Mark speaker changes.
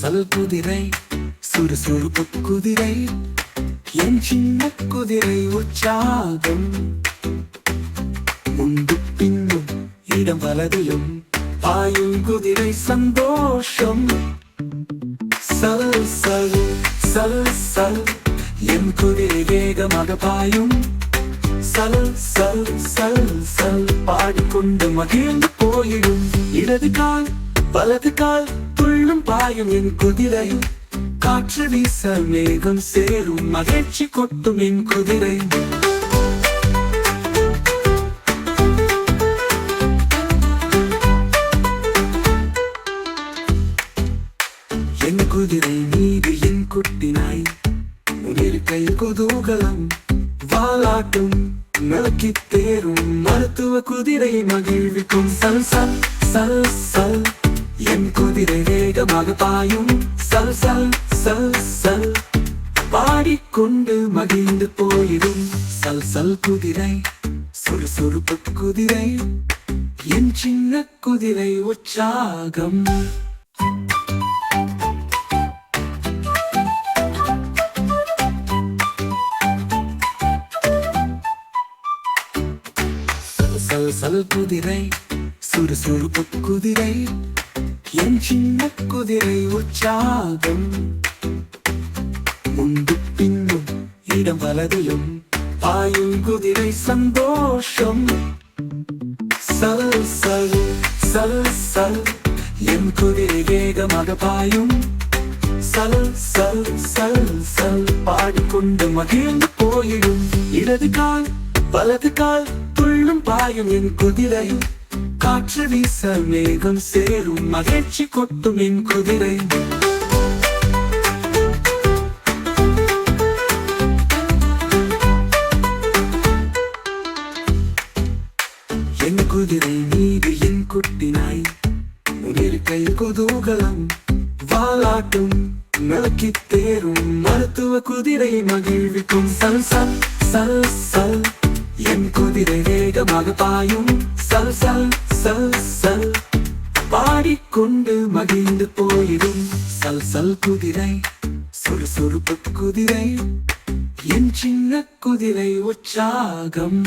Speaker 1: சல் குதிரை சுறுசுறுப்பு குதிரை என் சின்ன குதிரை உற்சாகம். முன்பு பின்னும் இடம் வலதிலும் பாயும் குதிரை சந்தோஷம். சல் சல் சல் சல் என் குதிரை வேகமாக பாயும். சல் சல் சல் சல் பாடிக்கொண்டு மகிழ்ந்து போயிடும். இடது கால் வலது கால் பாயும் என் குதிரை காற்று வீச மேகம் சேரும். மகிழ்ச்சி கொட்டும் என் குதிரை என் குதிரை மீது என் குட்டி நாய் இருக்கை குதூகலம் வாலாட்டும் நோக்கி தேரும். மருத்துவ குதிரை மகிழ்விக்கும். சல் சல் சல் சல் என் குதிரை வேகமாக பாயும். சல் சல் சல் சல். பாடிக்கொண்டு மகிழ்ந்து போயிடும். சல் சல் குதிரை சுறுசுறுப்பு குதிரை. என் சின்ன குதிரை உற்சாகம். சல் சல் குதிரை சுறுசுறுப்பு குதிரை. என் சின்ன குதிரை உற்சாகம். முன்பு பின்னும் இடம் வலதிலும் பாயும் குதிரை சந்தோஷம். சல் சல் சல் சல் என் குதிரை வேகமாக பாயும். சல் சல் சல் சல் பாடிக்கொண்டு மகிழ்ந்து போயிடும். இடது கால் வலது கால் துள்ளும் பாயும் என் குதிரை. காற்று வீச மேகம் சேரும் மகிழ்ச்சி கொட்டும் என் குதிரை. என் குதிரை மீது என் குட்டினாய் நாய் இருக்கை குதூகலம் வாலாட்டும் நோக்கி தேரும். மருத்துவ குதிரை மகிழ்விக்கும். சல் சல் சல் சல் என் குதிரை வேகமாக பாயும். சல் சல் சல் சல். பாடிக்கொண்டு மகிழ்ந்து போயிடும். சல் சல் குதிரை சுறுசுறுப்பு குதிரை. என் சின்ன குதிரை உற்சாகம்.